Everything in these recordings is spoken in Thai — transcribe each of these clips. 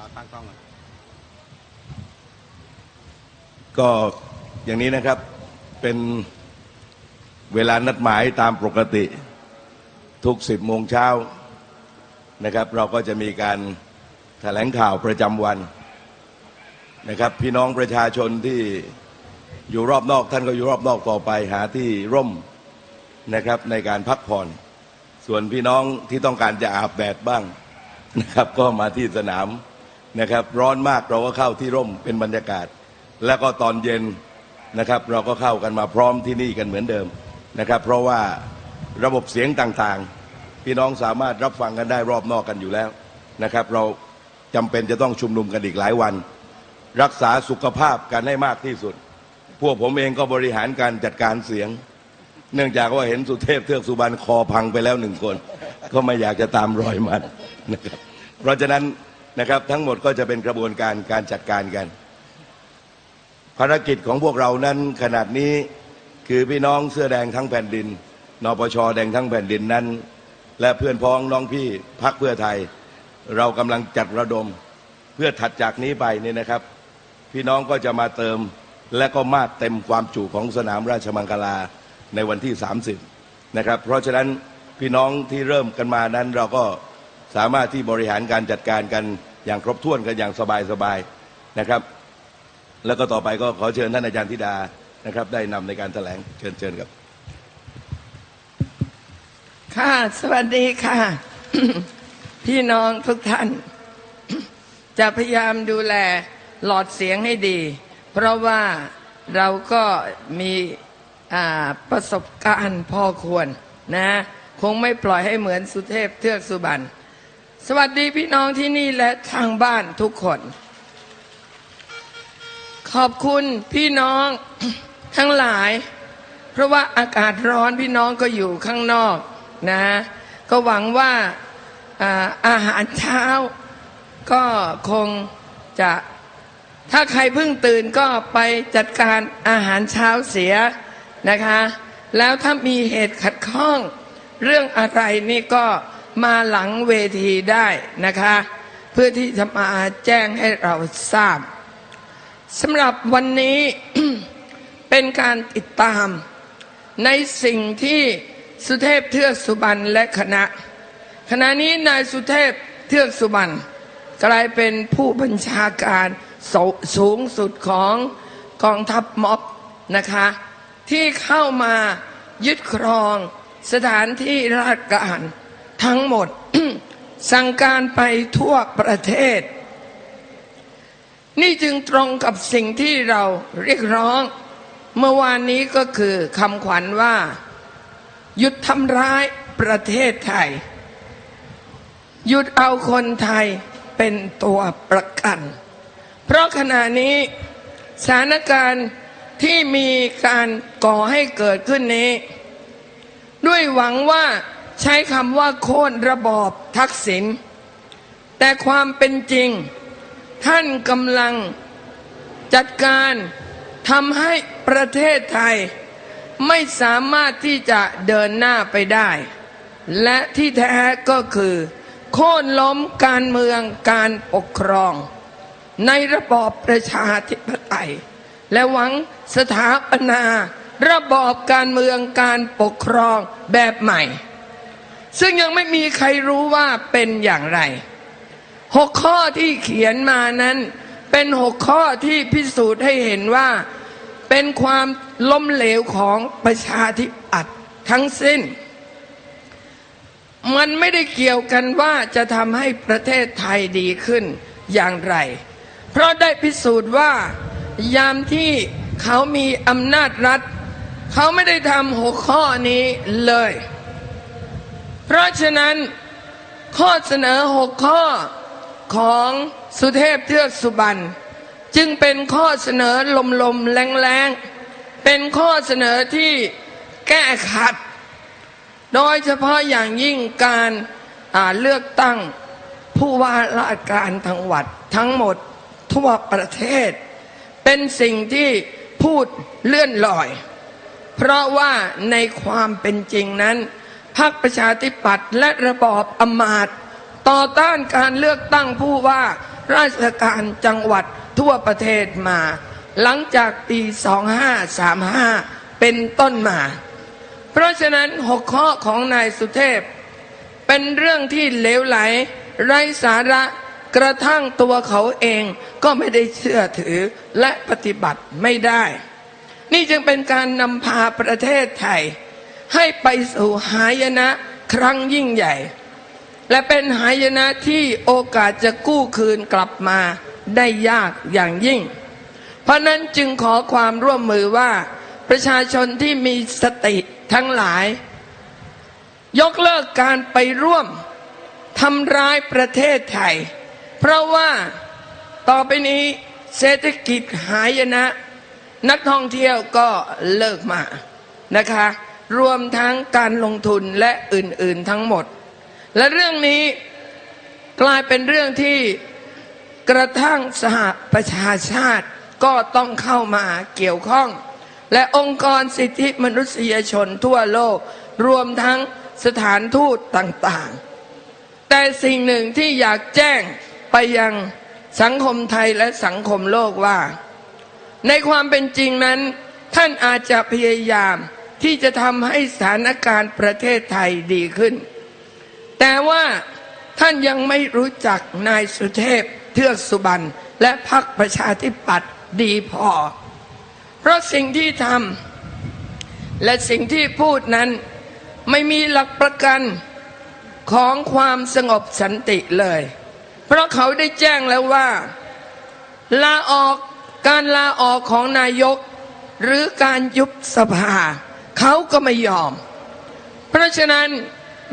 เราตั้งกล้องก่อนก็อย่างนี้นะครับเป็นเวลานัดหมายตามปกติ ทุกสิบโมงเช้านะครับ เราก็จะมีการแถลงข่าวประจำวันนะครับ พี่น้องประชาชนที่อยู่รอบนอกท่านก็อยู่รอบนอกต่อไปหาที่ร่มนะครับในการพักผ่อน ส่วนพี่น้องที่ต้องการจะอาบแดดบ้างนะครับ ก็มาที่สนาม นะครับ ร้อนมากเราก็เข้าที่ร่มเป็นบรรยากาศ แล้วก็ตอนเย็นนะครับ เราก็เข้ากันมาพร้อมที่นี่กันเหมือนเดิมนะครับ เพราะว่าระบบเสียงต่างๆ พี่น้องสามารถรับฟังกันได้รอบนอกกันอยู่แล้วนะครับ เราจำเป็นจะต้องชุมนุมกันอีกหลายวัน รักษาสุขภาพกันให้มากที่สุด พวกผมเองก็บริหารการจัดการเสียง เนื่องจากว่าเห็นสุเทพเทือกสุบรรณคอพังไปแล้วหนึ่งคน ก็ไม่อยากจะตามรอยมันนะครับเพราะฉะนั้น นะครับ ทั้งหมดก็จะเป็นกระบวนการการจัดการกัน ภารกิจของพวกเรานั้นขนาดนี้คือพี่น้องเสื้อแดงทั้งแผ่นดินนปชแดงทั้งแผ่นดินนั้น และเพื่อนพ้องน้องพี่พักเพื่อไทย เรากำลังจัดระดมเพื่อถัดจากนี้ไปเนี่ยนะครับ พี่น้องก็จะมาเติมและก็มากเต็มความจุของสนามราชมังคลาในวันที่ 30 นะครับ เพราะฉะนั้นพี่น้องที่เริ่มกันมานั้นเราก็สามารถที่บริหารการจัดการกัน อย่างครบถ้วนกันอย่างสบายๆนะครับ แล้วก็ต่อไปก็ขอเชิญท่านอาจารย์ธิดานะครับ ได้นำในการแถลงเชิญเชิญครับค่ะสวัสดีค่ะ พี่น้องทุกท่าน จะพยายามดูแลหลอดเสียงให้ดี เพราะว่าเราก็มีประสบการณ์พอควรนะ คงไม่ปล่อยให้เหมือนสุเทพเทือกสุบรรณ สวัสดีพี่น้องที่นี่และทางบ้านทุกคน ขอบคุณพี่น้องทั้งหลาย เพราะว่าอากาศร้อนพี่น้องก็อยู่ข้างนอกนะ ก็หวังว่าอาหารเช้า ก็คงจะถ้าใครเพิ่งตื่นก็ไปจัดการอาหารเช้าเสียนะคะ แล้วถ้ามีเหตุขัดข้อง เรื่องอะไรนี่ก็ มาหลังเวทีได้นะคะ เพื่อที่จะมาแจ้งให้เราทราบสำหรับวันนี้เป็นการติดตาม ในสิ่งที่สุเทพเทือกสุบรรณและคณะ ขณะนี้นายสุเทพเทือกสุบรรณกลายเป็นผู้บัญชาการสสูงสุดของกองทัพม็อบนะคะ ที่เข้ามายึดครองสถานที่ราชการ ทั้งหมด สั่งการไปทั่วประเทศ นี่จึงตรงกับสิ่งที่เราเรียกร้อง เมื่อวานนี้ก็คือคำขวัญว่า หยุดทำร้ายประเทศไทย หยุดเอาคนไทยเป็นตัวประกัน เพราะขณะนี้สถานการณ์ที่มีการก่อให้เกิดขึ้นนี้ ด้วยหวังว่า ใช้คำว่าโค่นระบอบทักษิณแต่ความเป็นจริง ท่านกำลังจัดการทำให้ประเทศไทย ไม่สามารถที่จะเดินหน้าไปได้ และที่แท้ก็คือ โค่นล้มการเมืองการปกครอง ในระบอบประชาธิปไตย และหวังสถาปนา ระบอบการเมืองการปกครองแบบใหม่ ซึ่งยังไม่มีใครรู้ว่าเป็นอย่างไรหกข้อที่เขียนมานั้น เป็นหกข้อที่พิสูจน์ให้เห็นว่า เป็นความล้มเหลวของประชาธิปัตย์ทั้งสิ้น มันไม่ได้เกี่ยวกันว่าจะทำให้ประเทศไทยดีขึ้นอย่างไร เพราะได้พิสูจน์ว่ายามที่เขามีอำนาจรัฐ เขาไม่ได้ทำหกข้อนี้เลย เพราะฉะนั้นข้อเสนอหกข้อของสุเทพเทือกสุบรรณจึงเป็นข้อเสนอลมๆแรงๆ เป็นข้อเสนอที่แก้ขัด โดยเฉพาะอย่างยิ่งการเลือกตั้งผู้ว่าราชการจังหวัดทั้งหมดทั่วประเทศ เป็นสิ่งที่พูดเลื่อนลอย เพราะว่าในความเป็นจริงนั้น พรรคประชาธิปัตย์และระบอบอมาตย์ต่อต้านการเลือกตั้งผู้ว่าราชการจังหวัดทั่วประเทศมา หลังจากปี 2535 เป็นต้นมา เพราะฉะนั้นหกข้อของนายสุเทพ เป็นเรื่องที่เลวไหล ไร้สาระกระทั่งตัวเขาเองก็ไม่ได้เชื่อถือและปฏิบัติไม่ได้ นี่จึงเป็นการนำพาประเทศไทย ให้ไปสู่หายนะครั้งยิ่งใหญ่ และเป็นหายนะที่โอกาสจะกู้คืนกลับมาได้ยากอย่างยิ่ง เพราะนั้นจึงขอความร่วมมือว่า ประชาชนที่มีสติทั้งหลาย ยกเลิกการไปร่วมทำร้ายประเทศไทย เพราะว่าต่อไปนี้เศรษฐกิจหายนะ นักท่องเที่ยวก็เลิกมานะคะ รวมทั้งการลงทุนและอื่น ๆทั้งหมด และเรื่องนี้กลายเป็นเรื่องที่กระทั่งสหประชาชาติก็ต้องเข้ามาเกี่ยวข้อง และองค์กรสิทธิมนุษยชนทั่วโลก รวมทั้งสถานทูตต่างๆ แต่สิ่งหนึ่งที่อยากแจ้งไปยังสังคมไทยและสังคมโลกว่า ในความเป็นจริงนั้น ท่านอาจจะพยายาม ที่จะทำให้สถานการณ์ประเทศไทยดีขึ้น แต่ว่าท่านยังไม่รู้จักนายสุเทพเทือกสุบรรณและพรรคประชาธิปัตย์ดีพอ เพราะสิ่งที่ทำและสิ่งที่พูดนั้นไม่มีหลักประกันของความสงบสันติเลย เพราะเขาได้แจ้งแล้วว่า ลาออกการลาออกของนายก หรือการยุบสภา เขาก็ไม่ยอม เพราะฉะนั้น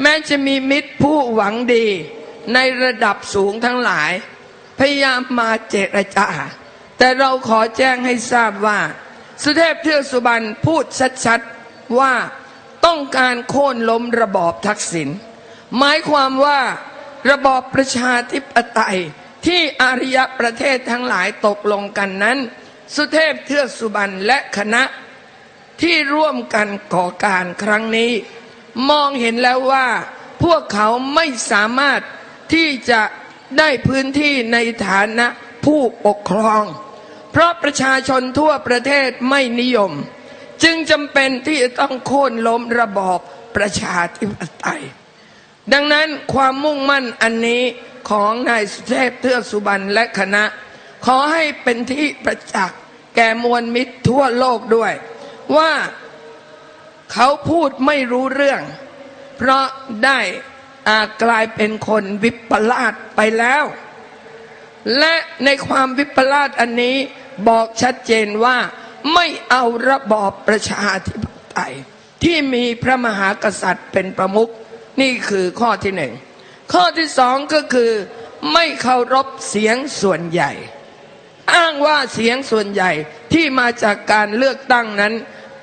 แม้จะมีมิตรผู้หวังดี ในระดับสูงทั้งหลาย พยายามมาเจรจาแต่เราขอแจ้งให้ทราบว่า สุเทพเทือกสุบรรณพูดชัดๆว่าต้องการโค่นล้มระบอบทักษิณหมายความว่าระบอบประชาธิปไตยที่อารยประเทศทั้งหลายตกลงกันนั้น สุเทพเทือกสุบรรณและคณะ ที่ร่วมกันก่อการครั้งนี้ มองเห็นแล้วว่า พวกเขาไม่สามารถที่จะได้พื้นที่ในฐานะผู้ปกครอง เพราะประชาชนทั่วประเทศไม่นิยม จึงจำเป็นที่จะต้องโค่นล้มระบอบประชาธิปไตย ดังนั้นความมุ่งมั่นอันนี้ของนายสุเทพเทือกสุบรรณและคณะ ขอให้เป็นที่ประจักษ์แก่มวลมิตรทั่วโลกด้วย ว่าเขาพูดไม่รู้เรื่อง เพราะได้อากลายเป็นคนวิปลาสไปแล้ว และในความวิปลาสอันนี้บอกชัดเจนว่าไม่เอาระบอบประชาธิปไตยที่มีพระมหากษัตริย์เป็นประมุขนี่คือข้อที่หนึ่งข้อที่สองก็คือ ไม่เคารพเสียงส่วนใหญ่ อ้างว่าเสียงส่วนใหญ่ที่มาจากการเลือกตั้งนั้น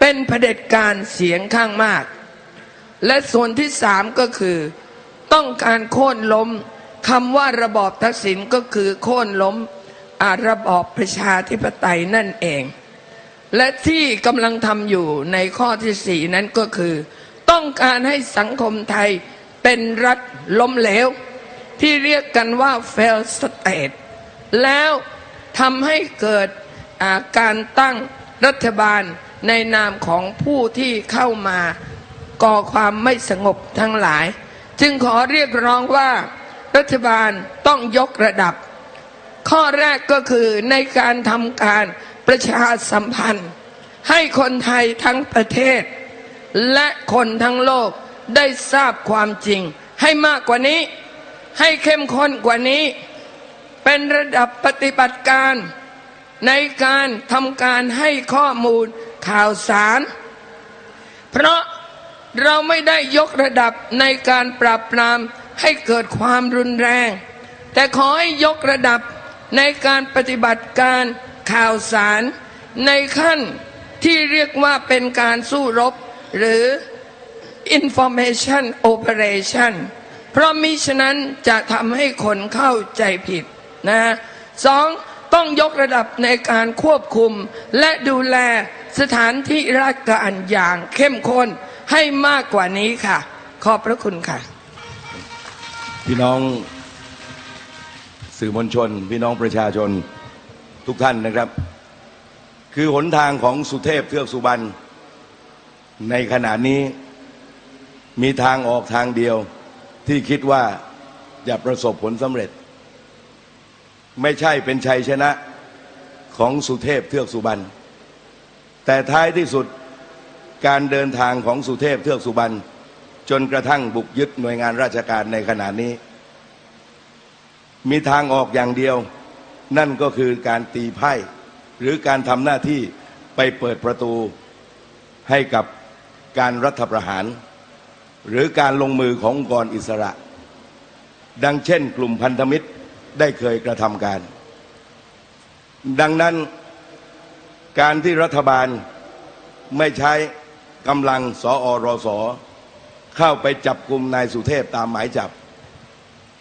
เป็นเผด็จการเสียงข้างมาก และส่วนที่สามก็คือ ต้องการโค่นล้มคำว่าระบอบทักษิณก็คือโค่นล้มอาระบอบประชาธิปไตยนั่นเอง และที่กำลังทำอยู่ในข้อที่สี่นั้นก็คือ ต้องการให้สังคมไทยเป็นรัฐล้มเหลว ที่เรียกกันว่า fail state แล้วทำให้เกิดาการตั้งรัฐบาล ในนามของผู้ที่เข้ามาก่อความไม่สงบทั้งหลาย จึงขอเรียกร้องว่ารัฐบาลต้องยกระดับ ข้อแรกก็คือในการทำการประชาสัมพันธ์ ให้คนไทยทั้งประเทศ และคนทั้งโลกได้ทราบความจริง ให้มากกว่านี้ให้เข้มข้นกว่านี้ เป็นระดับปฏิบัติการ ในการทำการให้ข้อมูลข่าวสาร เพราะเราไม่ได้ยกระดับในการปราบปรามให้เกิดความรุนแรง แต่ขอให้ยกระดับในการปฏิบัติการข่าวสาร ในขั้นที่เรียกว่าเป็นการสู้รบ หรือ information operation เพราะมิฉะนั้นจะทำให้คนเข้าใจผิดนะสอง ต้องยกระดับในการควบคุม และดูแลสถานที่ราชการอย่างเข้มข้นให้มากกว่านี้ค่ะ ขอบพระคุณค่ะ พี่น้องสื่อมวลชน พี่น้องประชาชนทุกท่านนะครับ คือหนทางของสุเทพเทือกสุบรรณในขณะนี้มีทางออกทางเดียวที่คิดว่าจะประสบผลสำเร็จ ไม่ใช่เป็นชัยชนะของสุเทพเทือกสุบรรณแต่ท้ายที่สุดการเดินทางของสุเทพเทือกสุบรรณจนกระทั่งบุกยึดหน่วยงานราชการในขณะนี้ มีทางออกอย่างเดียว นั่นก็คือการตีไพ่ หรือการทำหน้าที่ไปเปิดประตูให้กับการรัฐประหาร หรือการลงมือขององค์กรอิสระ ดังเช่นกลุ่มพันธมิตร ได้เคยกระทำการ ดังนั้นการที่รัฐบาลไม่ใช้กำลังสอรสเข้าไปจับกลุ่มนายสุเทพตามหมายจับ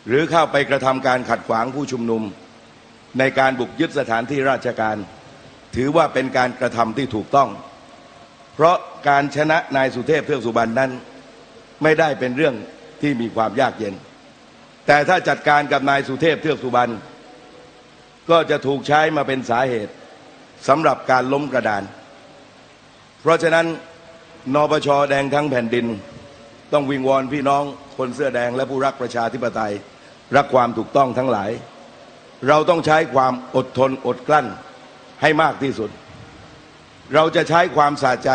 หรือเข้าไปกระทำการขัดขวางผู้ชุมนุม ในการบุกยึดสถานที่ราชการ ถือว่าเป็นการกระทำที่ถูกต้อง เพราะการชนะนายสุเทพเทือกสุบรรณนั้น ไม่ได้เป็นเรื่องที่มีความยากเย็น แต่ถ้าจัดการกับนายสุเทพเทือกสุบรรณก็จะถูกใช้มาเป็นสาเหตุสำหรับการล้มกระดาน เพราะฉะนั้นนปชแดงทั้งแผ่นดิน ต้องวิงวอนพี่น้องคนเสื้อแดงและผู้รักประชาธิปไตย รักความถูกต้องทั้งหลาย เราต้องใช้ความอดทนอดกลั้นให้มากที่สุด เราจะใช้ความสะใจ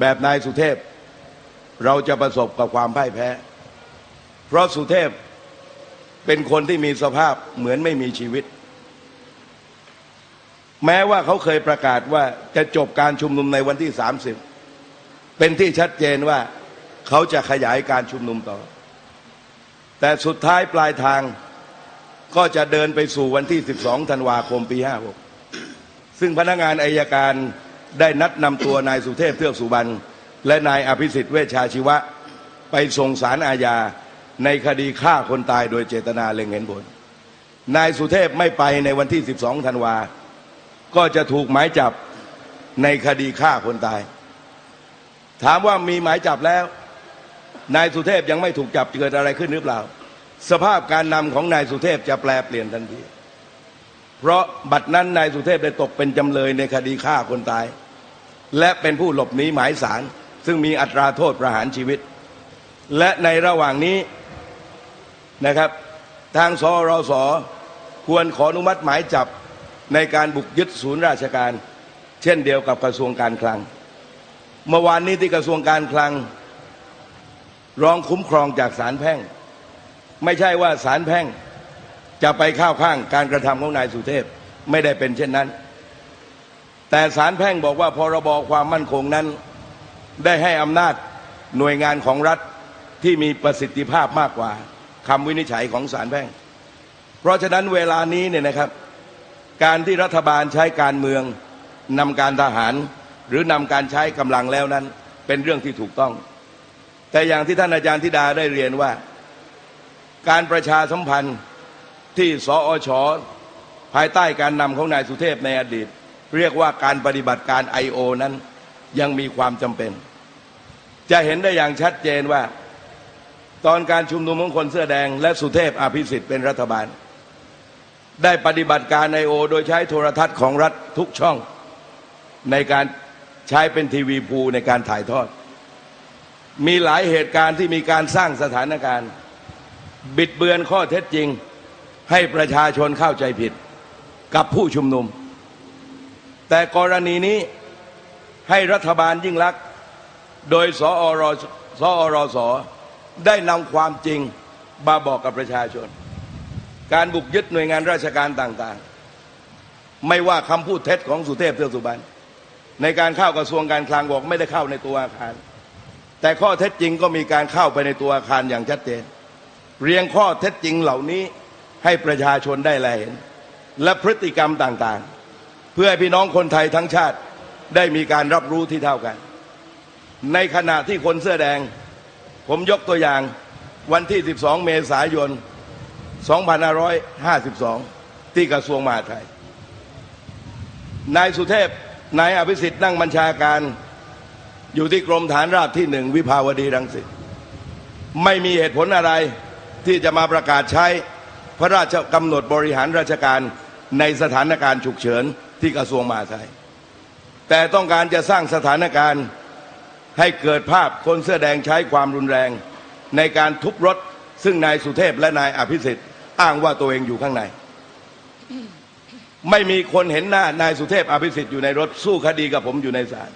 แบบนายสุเทพ เราจะประสบกับความพ่ายแพ้ เพราะสุเทพ เป็นคนที่มีสภาพเหมือนไม่มีชีวิต แม้ว่าเขาเคยประกาศว่าจะจบการชุมนุมในวันที่ 30 เป็นที่ชัดเจนว่าเขาจะขยายการชุมนุมต่อ แต่สุดท้ายปลายทางก็จะเดินไปสู่วันที่ 12 ธันวาคมปี 56 ซึ่งพนักงานอายการได้นัดนำตัวนายสุเทพเทือกสุบรรณและนายอภิสิทธิ์เวชชาชีวะ ไปส่งสารอาญา ในคดีฆ่าคนตายโดยเจตนาเล็งเห็นผล นายสุเทพไม่ไปในวันที่ 12 ธันวา ก็จะถูกหมายจับในคดีฆ่าคนตาย ถามว่ามีหมายจับแล้ว นายสุเทพยังไม่ถูกจับเกิดอะไรขึ้นหรือเปล่า สภาพการนำของนายสุเทพจะแปลเปลี่ยนทันที เพราะบัดนั้นนายสุเทพได้ตกเป็นจำเลยในคดีฆ่าคนตาย และเป็นผู้หลบหนีหมายสาร ซึ่งมีอัตราโทษประหารชีวิต และในระหว่างนี้ นะครับ ทางสรสควรขออนุมัติหมายจับในการบุกยึดศูนย์ราชการ เช่นเดียวกับกระทรวงการคลัง เมื่อวานนี้ที่กระทรวงการคลังร้องคุ้มครองจากศาลแพ่ง ไม่ใช่ว่าศาลแพ่งจะไปเข้าข้างการกระทำของนายสุเทพไม่ได้เป็นเช่นนั้น แต่ศาลแพ่งบอกว่าพรบความมั่นคงนั้น ได้ให้อำนาจหน่วยงานของรัฐที่มีประสิทธิภาพมากกว่า คำวินิจฉัยของศาลแพ่ง เพราะฉะนั้นเวลานี้เนี่ยนะครับ การที่รัฐบาลใช้การเมืองนำการทหาร หรือนำการใช้กำลังแล้วนั้น เป็นเรื่องที่ถูกต้อง แต่อย่างที่ท่านอาจารย์ธิดาได้เรียนว่า การประชาสัมพันธ์ที่สอชภายใต้การนำของนายสุเทพในอดีต เรียกว่าการปฏิบัติการไอโอนั้นยังมีความจำเป็น จะเห็นได้อย่างชัดเจนว่า ตอนการชุมนุมของคนเสื้อแดง และสุเทพอภิสิทธิ์เป็นรัฐบาล ได้ปฏิบัติการไอโอ โดยใช้โทรทัศน์ของรัฐทุกช่องในการใช้เป็นทีวีพูในการถ่ายทอด มีหลายเหตุการณ์ที่มีการสร้างสถานการณ์ บิดเบือนข้อเท็จจริงให้ประชาชนเข้าใจผิดกับผู้ชุมนุม แต่กรณีนี้ให้รัฐบาลยิ่งลักษณ์โดยสอรสอรส ได้นำความจริงมาบอกกับประชาชน การบุกยึดหน่วยงานราชการต่างๆ ไม่ว่าคำพูดเท็จของสุเทพเทือกสุบรรณในการเข้ากระทรวงการคลังบอกไม่ได้เข้าในตัวอาคาร แต่ข้อเท็จจริงก็มีการเข้าไปในตัวอาคารอย่างชัดเจน เรียงข้อเท็จจริงเหล่านี้ให้ประชาชนได้แลเห็น และพฤติกรรมต่างๆ เพื่อให้พี่น้องคนไทยทั้งชาติได้มีการรับรู้ที่เท่ากัน ในขณะที่คนเสื้อแดง ผมยกตัวอย่างวันที่ 12 เมษายน 2552 ที่กระทรวงมหาดไทย นายสุเทพ นายอภิสิทธิ์นั่งบัญชาการ อยู่ที่กรมฐานราบที่หนึ่งวิภาวดีรังสิต ไม่มีเหตุผลอะไรที่จะมาประกาศใช้พระราชกำหนดบริหารราชการในสถานการณ์ฉุกเฉินที่กระทรวงมหาดไทย แต่ต้องการจะสร้างสถานการณ์ ให้เกิดภาพคนเสื้อแดงใช้ความรุนแรง ในการทุบรถ ซึ่งนายสุเทพและนายอภิสิทธิ์อ้างว่าตัวเองอยู่ข้างใน ไม่มีคนเห็นหน้านายสุเทพอภิสิทธิ์อยู่ในรถสู้คดีกับผมอยู่ในศาล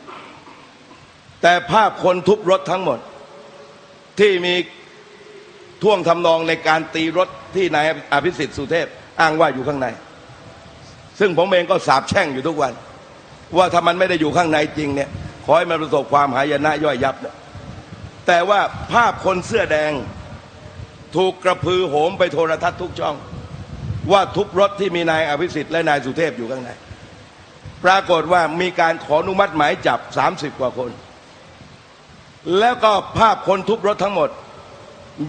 แต่ภาพคนทุบรถทั้งหมด ที่มีท่วงทำนองในการตีรถที่นายอภิสิทธิ์สุเทพอ้างว่าอยู่ข้างใน ซึ่งผมเองก็สาบแช่งอยู่ทุกวัน ว่าถ้ามันไม่ได้อยู่ข้างในจริงเนี่ย ขอให้มันประสบความหายนะย่อยยับเนี่ยแต่ว่าภาพคนเสื้อแดง ถูกกระพือโหมไปโทรทัศน์ทุกช่อง ว่าทุบรถที่มีนายอภิสิทธิ์และนายสุเทพอยู่ข้างในปรากฏว่ามีการขออนุมัติหมายจับ 30 กว่าคน แล้วก็ภาพคนทุบรถทั้งหมด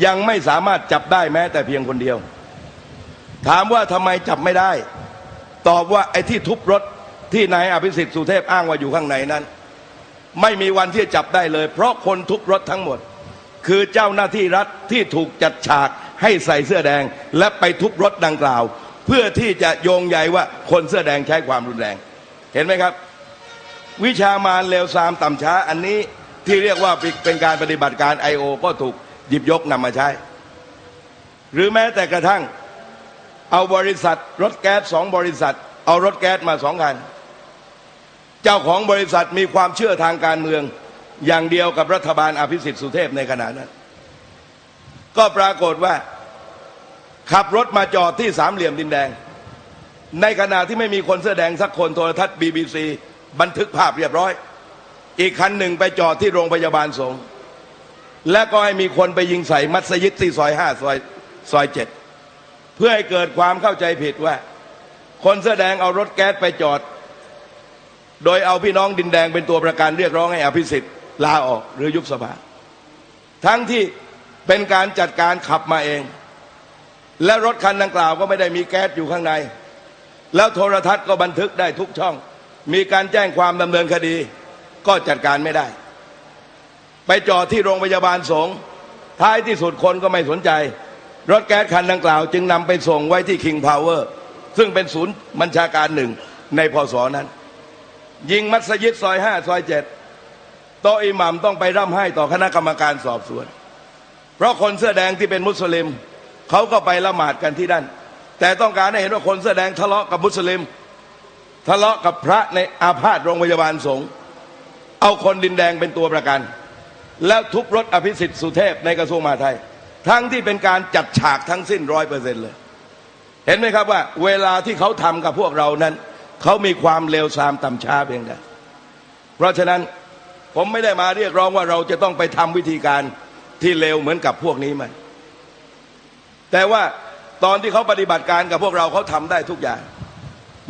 ยังไม่สามารถจับได้แม้แต่เพียงคนเดียว ถามว่าทำไมจับไม่ได้ ตอบว่าไอ้ที่ทุบรถที่นายอภิสิทธิ์สุเทพอ้างว่าอยู่ข้างในนั้น ไม่มีวันที่จะจับได้เลย เพราะคนทุบรถทั้งหมด คือเจ้าหน้าที่รัฐที่ถูกจัดฉากให้ใส่เสื้อแดง และไปทุบรถดังกล่าว เพื่อที่จะโยงใยว่าคนเสื้อแดงใช้ความรุนแรง เห็นไหมครับ วิชามารเลวทรามต่ำช้าอันนี้ที่เรียกว่าเป็นการปฏิบัติการ I.O. ก็ถูกหยิบยกนำมาใช้ หรือแม้แต่กระทั่ง เอาบริษัทรถแก๊สสองบริษัท เอารถแก๊สมาสองคัน เจ้าของบริษัทมีความเชื่อทางการเมือง อย่างเดียวกับรัฐบาลอภิสิทธิ์สุเทพในขณะนั้น ก็ปรากฏว่าขับรถมาจอดที่สามเหลี่ยมดินแดง ในขณะที่ไม่มีคนเสื้อแดงสักคนโทรทัศน์บีบีซีบันทึกภาพเรียบร้อย อีกคันหนึ่งไปจอดที่โรงพยาบาลสงฆ์และก็ให้มีคนไปยิงใส่มัสยิดที่ซอยห้าซอยซอยเจ็ดเพื่อให้เกิดความเข้าใจผิดว่า คนเสื้อแดงเอารถแก๊สไปจอด โดยเอาพี่น้องดินแดงเป็นตัวประกันเรียกร้องให้อภิสิทธิ์ลาออกหรือยุบสภา ทั้งที่เป็นการจัดการขับมาเอง และรถคันดังกล่าวก็ไม่ได้มีแก๊สอยู่ข้างใน แล้วโทรทัศน์ก็บันทึกได้ทุกช่อง มีการแจ้งความดำเนินคดี ก็จัดการไม่ได้ ไปจอดที่โรงพยาบาลสงท้ายที่สุดคนก็ไม่สนใจ รถแก๊สคันดังกล่าว จึงนำไปส่งไว้ที่ King Power ซึ่งเป็นศูนย์บัญชาการหนึ่งในพศนั้น ยิงมัสยิดซอยห้าซอยเจ็ดโตอิหมัมต้องไปร่ำไห้ต่อคณะกรรมการสอบสวน เพราะคนเสื้อแดงที่เป็นมุสลิมเขาก็ไปละหมาดกันที่นั่น แต่ต้องการให้เห็นว่าคนเสื้อแดงทะเลาะกับมุสลิม ทะเลาะกับพระในอาพาธโรงพยาบาลสงฆ์เอาคนดินแดงเป็นตัวประกัน แล้วทุบรถอภิสิทธิ์สุเทพในกระทรวงมหาดไทย ทั้งที่เป็นการจัดฉากทั้งสิ้นร้อยเปอร์เซ็นต์เลย เห็นไหมครับว่า เวลาที่เขาทำกับพวกเรานั้น เขามีความเลวทรามต่ำช้าเพียงใดเพราะฉะนั้นผมไม่ได้มาเรียกร้องว่าเราจะต้องไปทำวิธีการที่เลวเหมือนกับพวกนี้มัน แต่ว่าตอนที่เขาปฏิบัติการกับพวกเราเขาทำได้ทุกอย่าง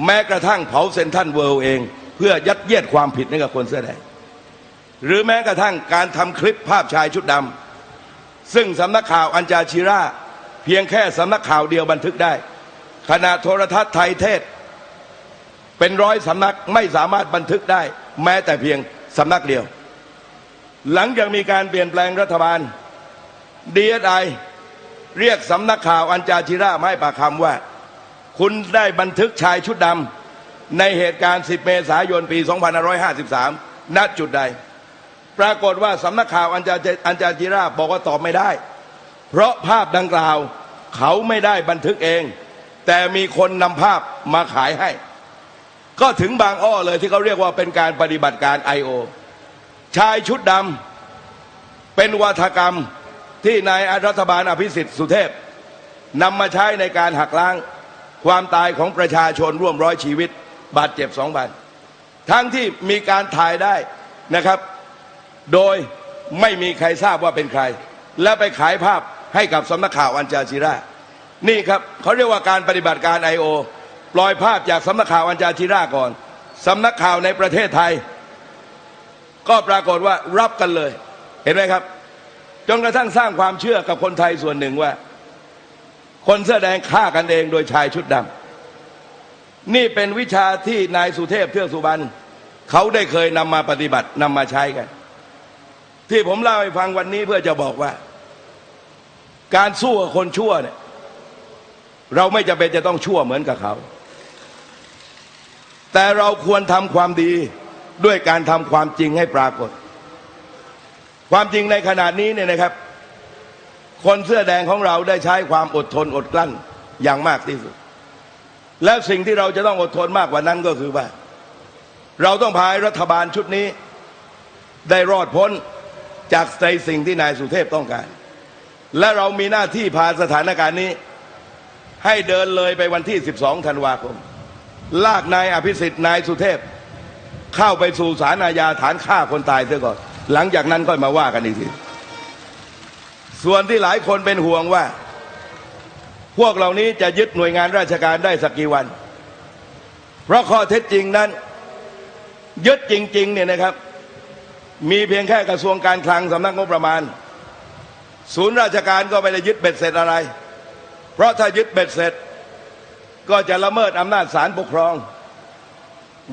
แม้กระทั่งเผาเซนทันเวิลด์เอง เพื่อยัดเยียดความผิดให้กับคนเสื้อแดงหรือแม้กระทั่งการทำคลิปภาพชายชุดดำซึ่งสำนักข่าวอันจาชิราเพียงแค่สำนักข่าวเดียวบันทึกได้ขณะโทรทัศน์ไทยเทศ เป็นร้อยสำนักไม่สามารถบันทึกได้ แม้แต่เพียงสำนักเดียว หลังจากมีการเปลี่ยนแปลงรัฐบาลดีเอสไอเรียกสำนักข่าวอันจาชิรามาให้ปากคำว่า คุณได้บันทึกชายชุดดำในเหตุการณ์ 10 เมษายนปี 2553 ณจุดใด ปรากฏว่าสำนักข่าวอันจาอันจาจิราบอกว่าตอบไม่ได้ เพราะภาพดังกล่าวเขาไม่ได้บันทึกเอง แต่มีคนนำภาพมาขายให้ ก็ถึงบางอ้อเลยที่เขาเรียกว่าเป็นการปฏิบัติการ I.O. ชายชุดดำเป็นวัฒกรรมที่นายรัฐบาลอภิสิทธิ์สุเทพนำมาใช้ในการหักล้างความตายของประชาชนร่วมร้อยชีวิต บาดเจ็บสองพันทั้งที่มีการถ่ายได้นะครับ โดยไม่มีใครทราบว่าเป็นใคร และไปขายภาพให้กับสำนักข่าวอันจาจิรานี่ครับเขาเรียกว่าการปฏิบัติการ I.O. ปล่อยภาพจากสำนักข่าวอันจาจิราก่อนสำนักข่าวในประเทศไทย ก็ปรากฏว่ารับกันเลย เห็นไหมครับ จนกระทั่งสร้างความเชื่อกับคนไทยส่วนหนึ่งว่า คนเสื้อแดงฆ่ากันเองโดยชายชุดดำนี่เป็นวิชาที่นายสุเทพเทือกสุบรรณเขาได้เคยนำมาปฏิบัตินำมาใช้กัน ที่ผมเล่าให้ฟังวันนี้เพื่อจะบอกว่า การสู้กับคนชั่วเนี่ยเราไม่จำเป็นจะต้องชั่วเหมือนกับเขา แต่เราควรทำความดีด้วยการทำความจริงให้ปรากฏ ความจริงในขณะนี้เนี่ยนะครับ คนเสื้อแดงของเราได้ใช้ความอดทนอดกลั้นอย่างมากที่สุด และสิ่งที่เราจะต้องอดทนมากกว่านั้นก็คือว่า เราต้องพายรัฐบาลชุดนี้ ได้รอดพ้นจากในสิ่งที่นายสุเทพต้องการ และเรามีหน้าที่พาสถานการณ์นี้ ให้เดินเลยไปวันที่ 12 ธันวาคม ลากนายอภิสิทธิ์นายสุเทพ เข้าไปสู่ศาลอาญาฐานฆ่าคนตายเสียก่อน หลังจากนั้นค่อยมาว่ากันอีกทีส่วนที่หลายคนเป็นห่วงว่า พวกเหล่านี้จะยึดหน่วยงานราชการได้สักกี่วัน เพราะข้อเท็จจริงนั้น ยึดจริง ๆ เนี่ยนะครับ มีเพียงแค่กระทรวงการคลังสำนักงบประมาณ ศูนย์ราชการก็ไม่ได้ยึดเบ็ดเสร็จอะไร เพราะถ้ายึดเบ็ดเสร็จ ก็จะละเมิดอำนาจศาลปกครอง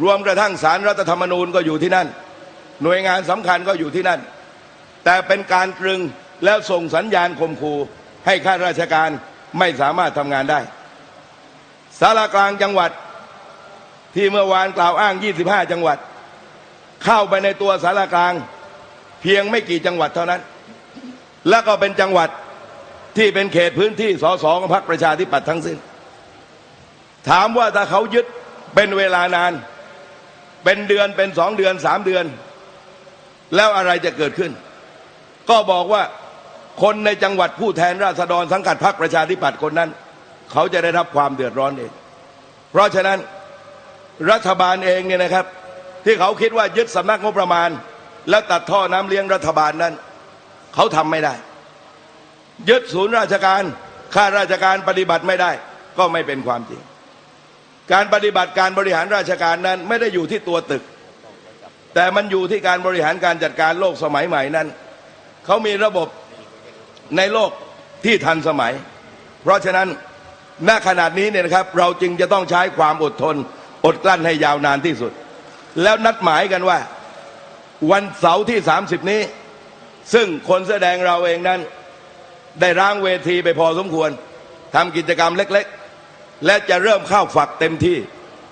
รวมกระทั่งศาลรัฐธรรมนูญก็อยู่ที่นั่น หน่วยงานสำคัญก็อยู่ที่นั่น แต่เป็นการตรึงแล้วส่งสัญญาณข่มขู่ให้ข้าราชการไม่สามารถทำงานได้สารากลางจังหวัดที่เมื่อวานกล่าวอ้าง 25 จังหวัด เข้าไปในตัวสารากลาง เพียงไม่กี่จังหวัดเท่านั้น แล้วก็เป็นจังหวัดที่เป็นเขตพื้นที่สสของพรรคประชาธิปัตย์ทั้งสิ้น ถามว่าถ้าเขายึดเป็นเวลานาน เป็นเดือนเป็นสองเดือนสามเดือน แล้วอะไรจะเกิดขึ้น ก็บอกว่าคนในจังหวัดผู้แทนราษฎรสังกัดพรรคประชาธิปัตย์คนนั้น เขาจะได้รับความเดือดร้อนเอง เพราะฉะนั้นรัฐบาลเองเนี่ยนะครับ ที่เขาคิดว่ายึดสำนักงบประมาณ แล้วตัดท่อน้ำเลี้ยงรัฐบาลนั้น เขาทำไม่ได้ ยึดศูนย์ราชการข้าราชการปฏิบัติไม่ได้ ก็ไม่เป็นความจริง การปฏิบัติการบริหารราชการนั้นไม่ได้อยู่ที่ตัวตึก แต่มันอยู่ที่การบริหารการจัดการโลกสมัยใหม่นั้นเขามีระบบในโลกที่ทันสมัย เพราะฉะนั้นณขนาดนี้เนี่ยนะครับ เราจึงจะต้องใช้ความอดทน อดกลั้นให้ยาวนานที่สุด แล้วนัดหมายกันว่า วันเสาร์ที่ 30 นี้ ซึ่งคนแสดงเราเองนั้น ได้ร่างเวทีไปพอสมควรทำกิจกรรมเล็ก ๆ และจะเริ่มเข้าฝักเต็มที่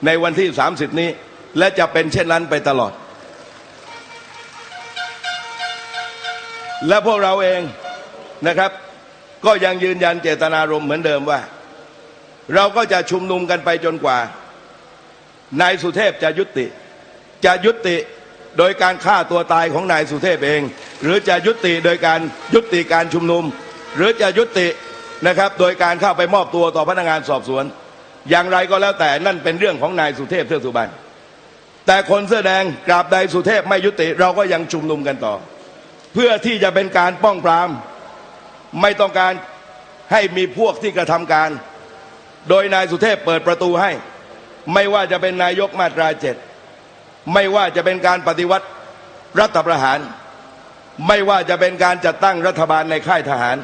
ในวันที่ 30 นี้ และจะเป็นเช่นนั้นไปตลอด และพวกเราเองนะครับ ก็ยังยืนยันเจตนารมณ์เหมือนเดิมว่า เราก็จะชุมนุมกันไปจนกว่านายสุเทพจะยุติ จะยุติโดยการฆ่าตัวตายของนายสุเทพเอง หรือจะยุติโดยการยุติการชุมนุม หรือจะยุตินะครับ โดยการเข้าไปมอบตัวต่อพนักงานสอบสวน อย่างไรก็แล้วแต่นั่นเป็นเรื่องของนายสุเทพเทือกสุบรรณแต่คนเสื้อแดงกราบใดสุเทพไม่ยุติ เราก็ยังชุมนุมกันต่อ เพื่อที่จะเป็นการป้องปราม ไม่ต้องการให้มีพวกที่กระทำการ โดยนายสุเทพเปิดประตูให้ ไม่ว่าจะเป็นนายกมาตราเจ็ดไม่ว่าจะเป็นการปฏิวัติรัฐประหาร ไม่ว่าจะเป็นการจัดตั้งรัฐบาลในค่ายทหาร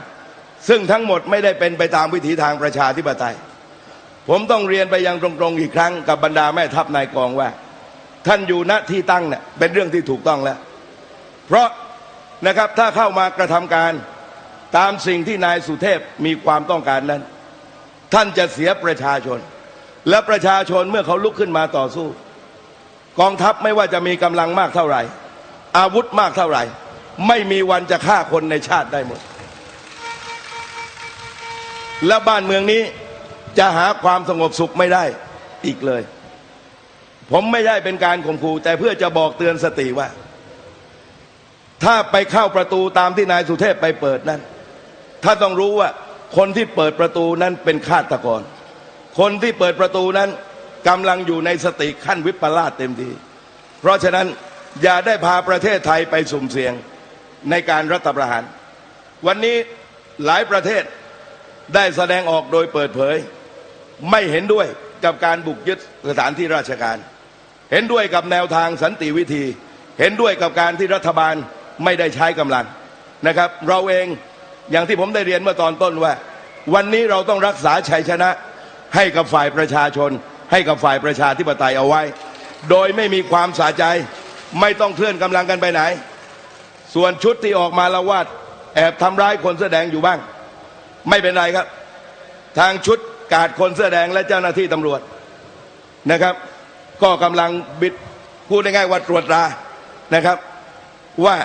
ซึ่งทั้งหมดไม่ได้เป็นไปตามวิถีทางประชาธิปไตย ผมต้องเรียนไปยังตรงๆอีกครั้ง กับบรรดาแม่ทัพนายกองว่า ท่านอยู่ณที่ตั้งเนี่ยเป็นเรื่องที่ถูกต้องแล้ว เพราะนะครับถ้าเข้ามากระทำการตามสิ่งที่นายสุเทพมีความต้องการนั้น ท่านจะเสียประชาชน และประชาชนเมื่อเขาลุกขึ้นมาต่อสู้ กองทัพไม่ว่าจะมีกำลังมากเท่าไหร่ อาวุธมากเท่าไหร่ ไม่มีวันจะฆ่าคนในชาติได้หมด และบ้านเมืองนี้ จะหาความสงบสุขไม่ได้อีกเลย ผมไม่ได้เป็นการข่มขู่แต่เพื่อจะบอกเตือนสติว่า ถ้าไปเข้าประตูตามที่นายสุเทพไปเปิดนั้น ถ้าต้องรู้ว่าคนที่เปิดประตูนั้นเป็นฆาตกร คนที่เปิดประตูนั้นกำลังอยู่ในสติขั้นวิปลาสเต็มทีเพราะฉะนั้นอย่าได้พาประเทศไทยไปสุ่มเสี่ยงในการรัฐประหาร วันนี้หลายประเทศได้แสดงออกโดยเปิดเผย ไม่เห็นด้วยกับการบุกยึดสถานที่ราชการ เห็นด้วยกับแนวทางสันติวิธี เห็นด้วยกับการที่รัฐบาลไม่ได้ใช้กำลังนะครับ เราเองอย่างที่ผมได้เรียนเมื่อตอนต้นว่า วันนี้เราต้องรักษาชัยชนะ ให้กับฝ่ายประชาชน ให้กับฝ่ายประชาธิปไตยเอาไว้ โดยไม่มีความสาใจ ไม่ต้องเคลื่อนกำลังกันไปไหน ส่วนชุดที่ออกมาละวาดแอบทำร้ายคนแสดงอยู่บ้าง ไม่เป็นไรครับ ทางชุด กาดคนเสื้อแดงและเจ้าหน้าที่ตำรวจนะครับ ก็กำลังบิดพูดง่ายๆว่าตรวจตรานะครับ ว่า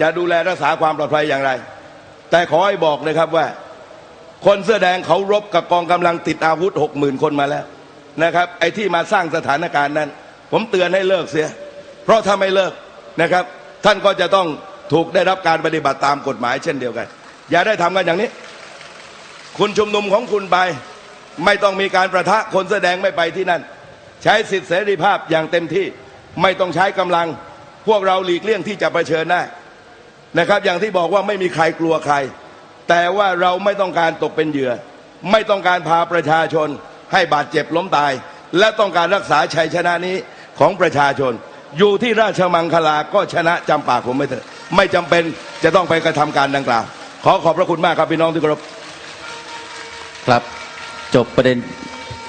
จะดูแลรักษาความปลอดภัยอย่างไร แต่ขอให้บอกนะครับว่า คนเสื้อแดงเขารบกับกองกำลังติดอาวุธหกหมื่นคนมาแล้วนะครับ ไอ้ที่มาสร้างสถานการณ์นั้น ผมเตือนให้เลิกเสีย เพราะถ้าไม่เลิกนะครับ ท่านก็จะต้องถูกได้รับการปฏิบัติตามกฎหมายเช่นเดียวกัน อย่าได้ทำกันอย่างนี้ คุณชุมนุมของคุณไป ไม่ต้องมีการประทะคนแสดงไม่ไปที่นั่น ใช้สิทธิเสรีภาพอย่างเต็มที่ไม่ต้องใช้กำลัง พวกเราหลีกเลี่ยงที่จะเผชิญหน้านะครับ อย่างที่บอกว่าไม่มีใครกลัวใคร แต่ว่าเราไม่ต้องการตกเป็นเหยื่อ ไม่ต้องการพาประชาชน ให้บาดเจ็บล้มตาย และต้องการรักษาชัยชนะนี้ของประชาชน อยู่ที่ราชมังคลาก็ชนะจำปากผมไม่เถอะไม่จำเป็นจะต้องไปกระทำการดังกล่าว ขอขอบพระคุณมากครับพี่น้องที่เคารพครับ จบประเด็น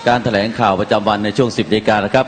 การแถลงข่าวประจำวันในช่วง 10นาฬิกานะครับ